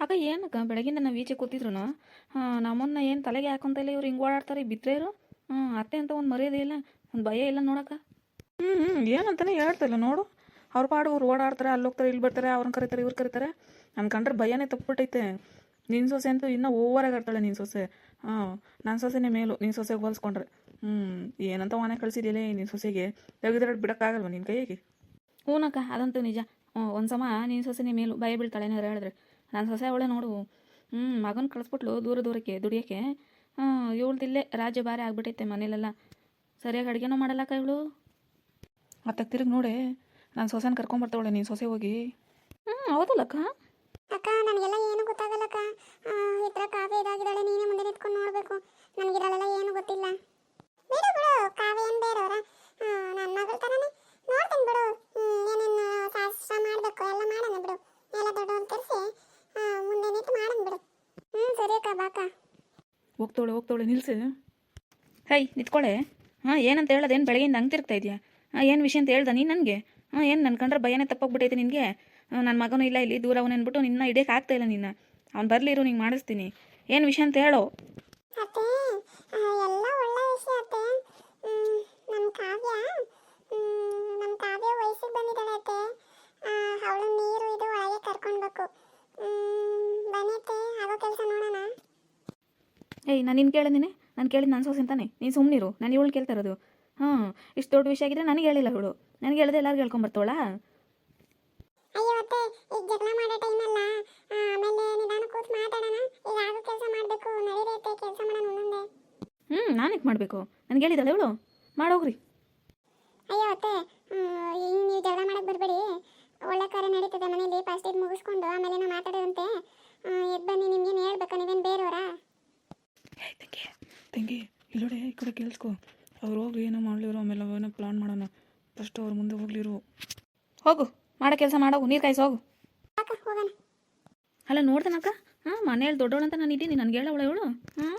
ಅಕ್ಕ ಏನಕ್ಕ ಬೆಳಗಿಂದ ನಾವು ಈಚೆ ಕೂತಿದ್ರು ನಮ್ಮನ್ನ ಏನು ತಲೆಗೆ ಹಾಕೊಂತ ಇಲ್ಲ ಇವ್ರು ಹಿಂಗೆ ಓಡಾಡ್ತಾರೆ ಬಿದ್ದರೆ ಇರು ಹ್ಞೂ ಅತ್ತೆ ಅಂತ ಒಂದು ಮರ್ಯಾದೆ ಇಲ್ಲ ಒಂದು ಭಯ ಇಲ್ಲ ನೋಡಕ್ಕ. ಹ್ಞೂ ಹ್ಞೂ ಏನಂತಾನೆ ಹೇಳ್ತಿಲ್ಲ ನೋಡು. ಅವ್ರ ಪಾಡು ಅವ್ರು ಓಡಾಡ್ತಾರೆ ಅಲ್ಲಿ ಹೋಗ್ತಾರೆ ಇಲ್ಲಿ ಬರ್ತಾರೆ ಅವ್ರನ್ನ ಕರೀತಾರೆ ಇವ್ರು ಕರೀತಾರೆ. ನನ್ನ ಕಂಡ್ರೆ ಭಯನೇ ತಪ್ಪಿಬಿಟ್ಟೈತೆ. ನಿನ್ನ ಸೊಸೆ ಅಂತೂ ಇನ್ನೂ ಓವರಾಗಿ ಆಡ್ತಾಳೆ ನಿನ್ನ ಸೊಸೆ. ಹಾಂ ನನ್ನ ಸೊಸೆನೇ ಮೇಲು ನಿನ್ನ ಸೊಸೆಗೆ ಹೋಲಿಸ್ಕೊಂಡ್ರೆ. ಹ್ಞೂ ಏನಂತ ಮನೆ ಕಳಿಸಿದಿಲ್ಲ ನಿನ್ನ ಸೊಸೆಗೆ. ತೆಗೆದ್ರೆ ಬಿಡೋಕ್ಕಾಗಲ್ವ ನಿನ್ನ ಕೈಗೆ? ಹ್ಞೂನಕ್ಕ ಅದಂತೂ ನಿಜ. ಒಂದು ಸಮ ನಿನ್ನ ಸೊಸೆನೇ ಮೇಲು ಭಯ ಬೀಳ್ತಾಳೆ ಏನಾದ್ರು ಹೇಳಿದ್ರೆ. ನನ್ನ ಸೊಸೆ ಅವಳೆ ನೋಡು. ಹ್ಞೂ ಮಗನ ಕಳಿಸ್ಬಿಟ್ಲು ದೂರ ದೂರಕ್ಕೆ ದುಡಿಯೋಕ್ಕೆ. ಹ್ಞೂ ಇವಳ್ದಿಲ್ಲೇ ರಾಜ್ಯ ಭಾರಿ ಆಗ್ಬಿಟ್ಟೈತೆ ಮನೇಲೆಲ್ಲ. ಸರಿಯಾಗಿ ಅಡುಗೆನೂ ಮಾಡಲ್ಲಕ್ಕ ಇವಳು? ಮತ್ತೆ ತಿರುಗಿ ನೋಡಿ ನಾನು ಸೊಸೆನ ಕರ್ಕೊಂಬರ್ತಾವಳೆ ನೀನು ಸೊಸೆ ಹೋಗಿ. ಹ್ಞೂ ಹೌದಲ್ಲಕ್ಕ? ಅಕ್ಕ ನನಗೆಲ್ಲ ಏನು ಗೊತ್ತಾಗಲ್ಲಕ್ಕ. ಈ ಥರ ಕಾವ್ಯ ಇದಾಗಿದ್ದಾಳೆ ನೀನೇ ಮುಂದೆ ನಿಂತ್ಕೊಂಡು ನೋಡಬೇಕು ನನಗಿರಲೆಲ್ಲ ಏನು ಗೊತ್ತಿಲ್ಲ ಬಿಡು ಬಿಡು ಕಾವ್ಯ ಏನು ಬೇರೆಯವರ ನನ್ನ ಮಗಳ ಥರನೇ ನೋಡ್ತೀನಿ ಬಿಡು ಹ್ಮ್, ಏನೇನು ಶಾಸ್ತ್ರ ಮಾಡಬೇಕು ಎಲ್ಲ ಮಾಡೋಣ ಬಿಡು ಎಲ್ಲ ದೊಡ್ಡವ್ರು ಕರೆಸಿ ಮುಂದೆ ನಿಂತು ಮಾಡೋಣ ಬಿಡು ಹ್ಞೂ ಸರಿ ಅಕ್ಕ ಬಾಕ ಹೋಗ್ತಾವಳೆ ಹೋಗ್ತಾವಳೆ, ನಿಲ್ಸು. ಹೈ ನಿತ್ಕೊಳ್ಳೆ ಹಾಂ, ಏನಂತ ಹೇಳೋದೇನು ಬೆಳಗ್ಗೆಯಿಂದ ಹಂಗೆ ತಿರ್ತಾ ಇದೆಯಾ? ಹಾಂ, ಏನು ವಿಷಯ ಅಂತ ಹೇಳ್ದೆ ನೀನು ನನಗೆ? ಹಾಂ, ಏನು ನನ್ನ ಕಂಡ್ರೆ ಭಯನೇ ತಪ್ಪಾಗ್ಬಿಟ್ಟೈತೆ ನಿನಗೆ? ನನ್ನ ಮಗನೂ ಇಲ್ಲ ಇಲ್ಲಿ, ದೂರ ಅವನು ಅಂದ್ಬಿಟ್ಟು ನಿನ್ನ ಹಿಡಿಯೋಕೆ ಆಗ್ತಾ ಇಲ್ಲ ನಿನ್ನ ಅವ್ನು ಬರಲಿರು ನಿಂಗೆ ಮಾಡಿಸ್ತೀನಿ. ಏನು ವಿಷಯ ಅಂತ ಹೇಳೋ. ಅವಳು ನೀರು ಇದು ಒಳಗೆ ಕರ್ಕೊಳ್ಬೇಕು ಬನ್ನಿ ಆಗೋ ಕೆಲಸ ಏಯ್ ನಾನು ನಿನ್ನ ಕೇಳಿದ್ದೀನಿ ನಾನು? ಕೇಳಿದ್ದು ನನ್ನ ಸೋಸಿನ ತಾನೆ? ನೀನು ಸುಮ್ಮನಿರು ನಾನು ಇವಳು ಕೇಳ್ತಾ ಇರೋದು. ಹಾಂ ಇಷ್ಟು ದೊಡ್ಡ ವಿಷಯ ಆಗಿದ್ರೆ ನನಗೆ ಹೇಳಿಲ್ಲ ಇವಳು ನನಗೆ ಹೇಳಿದೆ ಎಲ್ಲರೂ ಹೇಳ್ಕೊಂಬರ್ತವಳ ಅಯ್ಯೋ ಅತ್ತೆ ಈಗ ಜಗಳ ಮಾಡೋ ಟೈಮ್ ಅಲ್ಲ. ಆಮೇಲೆ ನಿಧಾನ ಕೂತ್ ಮಾತಾಡೋಣ. ಈಗ ಆಗೋ ಕೆಲಸ ಮಾಡಬೇಕು? ಕೆಲಸ ಮಾಡೋಣ ಒಂದೊಂದೇ ಹ್ಞೂ ನಾನಕ್ಕೆ ಮಾಡಬೇಕು? ನನಗೆ ಹೇಳಿದಲ್ಲ ಇವಳು? ಮಾಡೋಗ್ರಿ ಅಯ್ಯೋ ಅತ್ತೆ ಈಗ ನೀವು ಜಗಳ ಮಾಡಕ್ಕೆ ಬರಬೇಡಿ. ಒಳ್ಳೆ ಕಾರ್ಯ ನಡೀತದೆ ಮನೇಲಿ ಫಸ್ಟ್ ಇದು ಮುಗಿಸ್ಕೊಂಡು ಆಮೇಲೆ ನಾವು ಮಾತಾಡೋದಂತೆ. ಎದ್ದು ಬನ್ನಿ ನಿಮ್ಗೇನು ಹೇಳ್ಬೇಕಾ? ನೀವೇನು ಬೇರೆಯವರಾ? ತಂಗಿ ಇಲ್ಲೋಡೆ ಈ ಕಡೆ ಕೇಳಿಸ್ಕೊ. ಅವ್ರು ಹೋಗಿ ಏನೋ ಮಾಡಲಿರು ಆಮೇಲೆ ಏನೋ ಪ್ಲಾನ್ ಮಾಡೋಣ. ಫಸ್ಟ್ ಅವ್ರ ಮುಂದೆ ಹೋಗ್ಲಿರು. ಹೋಗು, ಮಾಡೋ ಕೆಲಸ ಮಾಡೋ, ನೀರು ಕಾಯಿಸಿ, ಹೋಗು. ಅಲ್ಲ ನೋಡ್ದೆ ನೋಡ್ದನಕ್ಕ ಹಾಂ, ಮನೇಲಿ ದೊಡ್ಡವಳು ಅಂತ ನಾನು ಇದ್ದೀನಿ, ನನಗೆ ಹೇಳವಳೆ ಇವಳು? ಹಾಂ?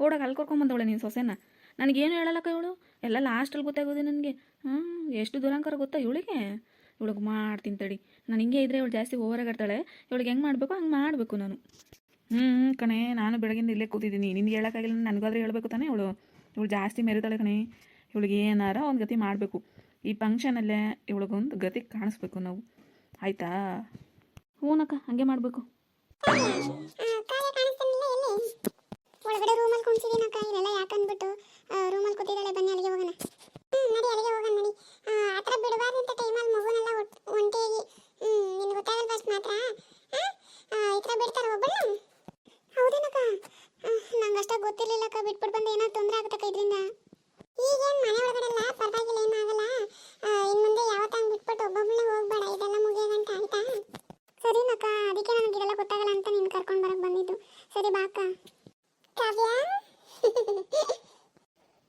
ಓಡಾಗ ಅಲ್ಲಿ ಕರ್ಕೊಂಬಂದವಳೆ ನೀನು ಸೊಸೆನ? ನನಗೇನು ಹೇಳಲ್ಲಕ್ಕ ಇವಳು? ಎಲ್ಲ ಲಾಸ್ಟಲ್ಲಿ ಗೊತ್ತಾಗೋದು ನನಗೆ. ಹಾಂ, ಎಷ್ಟು ದುರಂಕಾರ ಗೊತ್ತಾ ಇವಳಿಗೆ? ಇವಳಿಗೆ ಮಾಡ್ತೀನಿ ತಡಿ. ನಾನು ಹಿಂಗೆ ಇದ್ರೆ ಇವಳು ಜಾಸ್ತಿ ಓವರಾಗಿರ್ತಾಳೆ ಇವಳಿಗೆ ಹೆಂಗೆ ಮಾಡಬೇಕು ಹಂಗೆ ಮಾಡಬೇಕು ನಾನು. ಹ್ಞೂ ಕಣೆ ನಾನು ಬೆಳಗಿಂದ ಇಲ್ಲೇ ಕೂತಿದ್ದೀನಿ. ನಿನ್ಗೆ ಹೇಳೋಕ್ಕಾಗಿಲ್ಲ ನನಗಾದ್ರೂ ಹೇಳಬೇಕು ತಾನೇ ಇವಳು. ಇವಳು ಜಾಸ್ತಿ ಮೆರಿತಾಳೆ ಕಣೆ. ಇವಳಿಗೆ ಏನಾರ ಒಂದು ಗತಿ ಮಾಡಬೇಕು. ಈ ಫಂಕ್ಷನಲ್ಲೇ ಇವಳಿಗೊಂದು ಗತಿ ಕಾಣಿಸ್ಬೇಕು ನಾವು. ಆಯಿತಾ? ಹ್ಞೂನಕ್ಕ ಹಾಗೆ ಮಾಡಬೇಕು. ರೂಮಲ್ಲಿ ಕುಣಿಸಿದ್ದೀನಕ್ಕ ಇಲ್ಲೆಲ್ಲ ಯಾಕಂದ್ಬಿಟ್ಟು ರೂಮಲ್ಲಿ ಕೂತಿದ್ದಾಳೆ ಬನ್ನಿ ಅಲ್ಲಿಗೆ ಹೋಗೋಣ ಹ್ಞೂ ನಡಿ ಅಲ್ಲಿಗೆ ಹೋಗೋಣ ನಡಿ ಆ ಆ ಥರ ಬಿಡಬಾರ್ದಂತ ಟೈಮಲ್ಲಿ ಮಗುನೆಲ್ಲ ಒಟ್- ಒಂಟಿಯಾಗಿ ಹ್ಞೂ ನಿನ್ಗೆ ಗೊತ್ತಾಗಲ್ಲ ಫಸ್ಟ್ ಮಾತ್ರ ಆ, ಈ ಥರ ಬಿಡ್ತಾರೆ ಒಬ್ಬಳು ಹೌದೇನಕ್ಕ ನಂಗೆ ಅಷ್ಟಾಗಿ ಗೊತ್ತಿರಲಿಲ್ಲಕ್ಕ ಬಿಟ್ಬಿಟ್ಟು ಬಂದು ಏನೋ ತೊಂದರೆ ಆಗುತ್ತಕ್ಕ ಇದರಿಂದ ಈಗೇನು ಮನೆ ಒಳಗಡೆ ಎಲ್ಲ ಪರವಾಗಿಲ್ಲ ಏನೂ ಆಗಲ್ಲ ಇನ್ನು ಮುಂದೆ ಯಾವತ್ತಂಗೆ ಬಿಟ್ಬಿಟ್ಟು ಒಬ್ಬೊಬ್ಬಳನ್ನ ಹೋಗ್ಬೇಡ ಇದೆಲ್ಲ ಮುಗಿಯೋಗಂಟ ಆಯ್ತಾ ಸರಿನಕ್ಕ ಅದಕ್ಕೆ ನನಗೆ ಇದೆಲ್ಲ ಗೊತ್ತಾಗಲ್ಲ ಅಂತ ನೀನು ಕರ್ಕೊಂಡು ಬರಕ್ಕೆ ಬಂದಿದ್ದು ಸರಿ ಬಾಕ ಕಾವ್ಯ?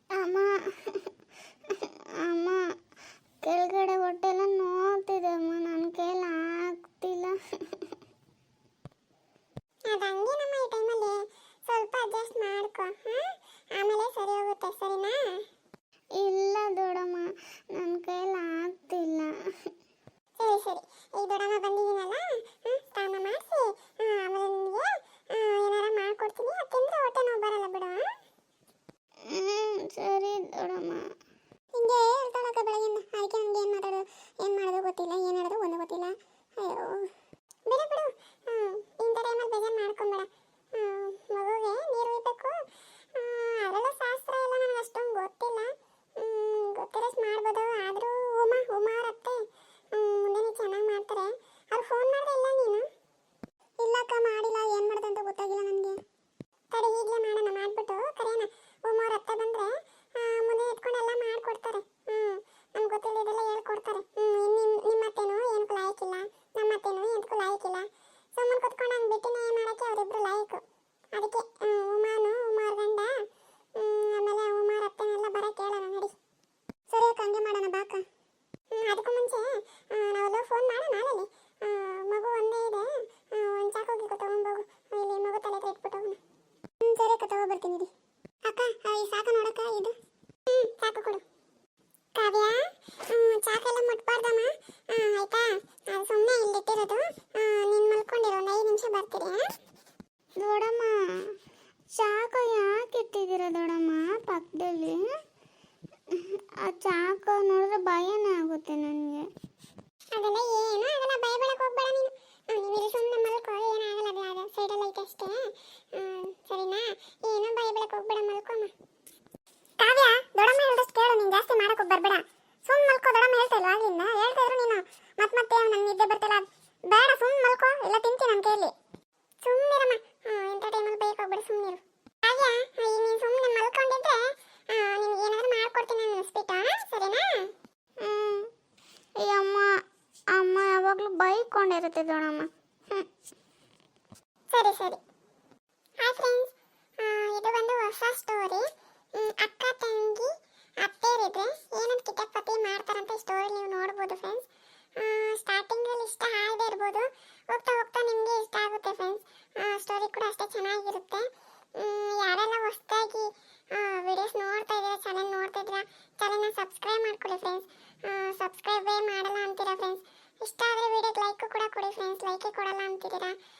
ಅಮ್ಮ. ಅಮ್ಮ, ಕೆಳಗಡೆ ಹೊಟ್ಟೆಲ್ಲ ನೋಡ್ತಿದೆ ಅಮ್ಮ. ನನ್ನ ಕೈಯಲ್ಲಿ ಆಗ್ತಿಲ್ಲ. ಅದು ಹಂಗೇನಮ್ಮ ಈ ಟೈಮಲ್ಲಿ ಸ್ವಲ್ಪ ಅಡ್ಜಸ್ಟ್ ಮಾಡ್ಕೊ ಆಮೇಲೆ ಸರಿ ಹೋಗುತ್ತೆ, ಸರಿನಾ? ಇಲ್ಲ ದೊಡಮ್ಮ ನನ್ನ ಕೈಯಲ್ಲಿ ಆಗ್ತಿಲ್ಲ. ಸರಿ ಸರಿ. ಈ ದೊಡಮ್ಮ ಬಂದಿದ್ದೀನಲ್ಲ? ಸ್ನಾನ ಮಾಡಿಸಿ ಆಮೇಲೆ ನಿನಗೆ ಏನಾರ ಮಾಡ್ಕೊಡ್ತೀನಿ ಅದು ತಿಂದ್ರೆ ಹೊಟ್ಟೆ ನೋವು ಬರಲ್ಲ ಬಿಡು ಹ್ಞೂ ಸರಿ ದೊಡ್ಡಮ್ಮ ಹಿಂಗೆ ಹೇಳ್ತಾಳಕ್ಕ ಬೆಳಗಿಂದ ಅದಕ್ಕೆ ನನಗೆ ಏನು ಮಾತಾಡೋದು ಏನು ಮಾಡೋದು ಗೊತ್ತಿಲ್ಲ ಏನು ಹೇಳೋದು ಒಂದು ಗೊತ್ತಿಲ್ಲ ಅಯ್ಯೋ ಬಿಡು ಬಿಡು ಹ್ಞೂ ಇಂಥ ಟೈಮಲ್ಲಿ ಬೇಜಾರು ಮಾಡ್ಕೊಂಬೇಡ ಹ್ಞೂ ಮಗುಗೆ ನೀರು ಒಯ್ಬೇಕು ಅದೆಲ್ಲ ಶಾಸ್ತ್ರ ಎಲ್ಲ ನನಗೆ ಅಷ್ಟೊಂದು ಗೊತ್ತಿಲ್ಲ ಹ್ಮ್, ಗೊತ್ತಿರೋಷ್ಟು ಮಾಡ್ಬೋದು ಆದರೂ ಉಮಾ ಉಮಾ ಅವ್ರ ಅತ್ತೆ ಹ್ಮ್, ಮುಂದೆನೇ ಚೆನ್ನಾಗಿ ಮಾಡ್ತಾರೆ ಅವ್ರು ಫೋನ್ ಮಾಡಿದೆ ಇಲ್ಲ ನೀನು ಇಲ್ಲಕ್ಕ ಮಾಡಿಲ್ಲ ಏನು ಮಾಡ್ದೆ ಅಂತ ಗೊತ್ತಾಗಿಲ್ಲ ನನಗೆ ತಡಿ ಈಗಲೇ ಮಾಡೋಣ ಮಾಡಿಬಿಟ್ಟು ಕರೆಯೋಣ ಉಮಾ ಅವ್ರ ಅತ್ತೆ ಬಂದರೆ ಮುಂದೆ ಎತ್ಕೊಂಡು ಎಲ್ಲ ಮಾಡಿಕೊಡ್ತಾರೆ ಹ್ಞೂ ನಮ್ಗೆ ಗೊತ್ತಿಲ್ಲದೆಲ್ಲ ಹೇಳ್ಕೊಡ್ತಾರೆ ಹ್ಞೂ ನಿಮ್ಮ ನಿಮ್ಮ ಅತ್ತೆನೂ ಏನಕ್ಕೂ ಲಾಯಕ್ಕಿಲ್ಲ ನಮ್ಮ ಅತ್ತೆನೂ ಏನಕ್ಕೂ ಲಾಯಕ್ಕಿಲ್ಲ ಸುಮ್ಮನೆ ಕುತ್ಕೊಂಡು ಹಂಗೆ ಬಿಟ್ಟಿನೇ ಮಾಡೋಕ್ಕೆ ಅವರಿಬ್ರು ಲಾಯಕು ಅದಕ್ಕೆ ಹ್ಮ್, ಉಮಾನು ಉಮಾರ್ ಗಂಡ ಹ್ಮ್, ಆಮೇಲೆ ಉಮಾರ್ ಅತ್ತೆನೆಲ್ಲ ಬರಕ್ಕೆ ಹೇಳೋಣ ನಡಿ ಸರಿ ಅಕ್ಕ ಹಂಗೆ ಮಾಡೋಣ ಬಾಕ ಹ್ಮ್, ಅದಕ್ಕೂ ಮುಂಚೆ ಆ, ನಾವೆಲ್ಲ ಫೋನ್ ಮಾಡೋಣ ಅಲ್ಲಿ ಮಗು ಒಂದೇ ಇದೆ ಒಂದು ಚಾಕು ಗೀಕು ತಗೊಂಬೋಗು ಇಲ್ಲಿ ಮಗು ತಲೆ ಹತ್ರ ಇಟ್ಬಿಟ್ಟು ಹೋಗೋಣ ಹ್ಞೂ ಸರಿ ಅಕ್ಕ ತಗೊಬರ್ತೀನಿ ಇರಿ ಅಕ್ಕ ಆ, ಈ ಸಾಕು ನೋಡಕ್ಕ ಇದು ಹ್ಞೂ ಸಾಕು ಕೊಡು ಕಾವ್ಯ ಹ್ಮ್, ಚಾಕೆಲ್ಲ ಮುಟ್ಬಾರ್ದಮ್ಮ ಆ, ಆಯ್ತಾ ಅದು ಸುಮ್ಮನೆ ಇಲ್ಲಿಟ್ಟಿರೋದು ನೀನು ಮಲ್ಕೊಂಡಿರೋ ಒಂದು ಐದು ನಿಮಿಷ ಬರ್ತೀರಿ ಹಾ? ದೊಡಮ್ಮ ಚಾಕ ಯಾಕೆ ಇಟ್ಟಿದ್ದೀರ ದೊಡಮ್ಮ ಪಕ್ಕದಲ್ಲಿ ಚಾಕ ನೋಡಿದ್ರೆ ಭಯನೇ ಆಗುತ್ತೆ ನನಗೆ. ಅದೆಲ್ಲ ಏನು? ಅದೆಲ್ಲ ಭಯ ಬೆಳಕ್ ಹೋಗ್ಬೇಡ ನೀನು. ನೀವು ಇಲ್ಲಿ ಸುಮ್ಮನೆ ಮಲ್ಕೋ. ಏನಾಗಲ್ಲ ಅದು ಅದು ಸೈಡಲ್ಲಿ ಐತೆ ಅಷ್ಟೇ. ಸರಿನಾ? ಏನು ಭಯ ಬೆಳಕ್ ಹೋಗ್ಬೇಡ, ಮಲ್ಕೊಮ್ಮ. ಕಾವ್ಯ, ದೊಡ್ಡಮ್ಮ ಹೇಳಿದಷ್ಟು ಕೇಳು, ನೀನು ಜಾಸ್ತಿ ಮಾಡಕ್ಕೆ ಬರ್ಬೇಡ ಸುಮ್ ಮಲ್ಕೋ ದೊಡಮ್ಮ ಹೇಳ್ತಾ ಇಲ್ವಾ ಆಗಿಂದ ಹೇಳ್ತಾ ಇದ್ರು ನೀನು ಮತ್ ಮತ್ತೆ ನಂಗೆ ನಿದ್ದೆ ಬರ್ತಿಲ್ಲ ಬೇಡ ಸುಮ್ ಮಲ್ಕೋ ಎಲ್ಲ ತಿಂತೀನಿ ನನ್ನ ಕೈಯಲ್ಲಿ ಸುಮ್ಮನಿರಮ್ಮ ಇಂಥ ಟೈಮಲ್ಲಿ ಬೇಕು ಹೋಗ್ಬೇಡ ಸುಮ್ಮನಿರು ಕಾವ್ಯ ಈಗ ನೀನು ಸುಮ್ಮನೆ ಮಲ್ಕೊಂಡಿದ್ರೆ ನಿನ್ಗೆ ಏನಾದರೂ ಮಾಡ್ಕೊಡ್ತೀನಿ ನಾನು ಸ್ವೀಟ ಸರಿನಾ ಹ್ಮ್ ಈ ಅಮ್ಮ ಅಮ್ಮ ದೊಡಮ್ಮ ಹ್ಮ್. ಸರಿ ಸರಿ. ಹಾಯ್ ಫ್ರೆಂಡ್ಸ್ ಇದು ಒಂದು ಹೊಸ ಸ್ಟೋರಿ ಅಕ್ಕ ತಂಗಿ ಅತ್ತೇರಿದ್ರೆ ಏನಂತ ಕಿತಾಪತಿ ಮಾಡ್ತಾರಂತ ಸ್ಟೋರಿ ನೀವು ನೋಡ್ಬೋದು ಫ್ರೆಂಡ್ಸ್ ಸ್ಟಾರ್ಟಿಂಗಲ್ಲಿ ಇಷ್ಟ ಆಗದೆ ಇರ್ಬೋದು. ಹೋಗ್ತಾ ಹೋಗ್ತಾ ನಿಮಗೆ ಇಷ್ಟ ಆಗುತ್ತೆ ಫ್ರೆಂಡ್ಸ್ ಸ್ಟೋರಿ ಕೂಡ ಅಷ್ಟೇ ಚೆನ್ನಾಗಿರುತ್ತೆ. ಯಾರೆಲ್ಲ ಹೊಸದಾಗಿ ವಿಡಿಯೋಸ್ ನೋಡ್ತಾ ಇದ್ದೀರಾ ಚಾನಲ್ ನೋಡ್ತಾ ಇದ್ದೀರಾ ಚಾನಲ್ನ ಸಬ್ಸ್ಕ್ರೈಬ್ ಮಾಡ್ಕೊಳ್ಳಿ ಫ್ರೆಂಡ್ಸ್ ಸಬ್ಸ್ಕ್ರೈಬೇ ಮಾಡಲ್ಲ 对的。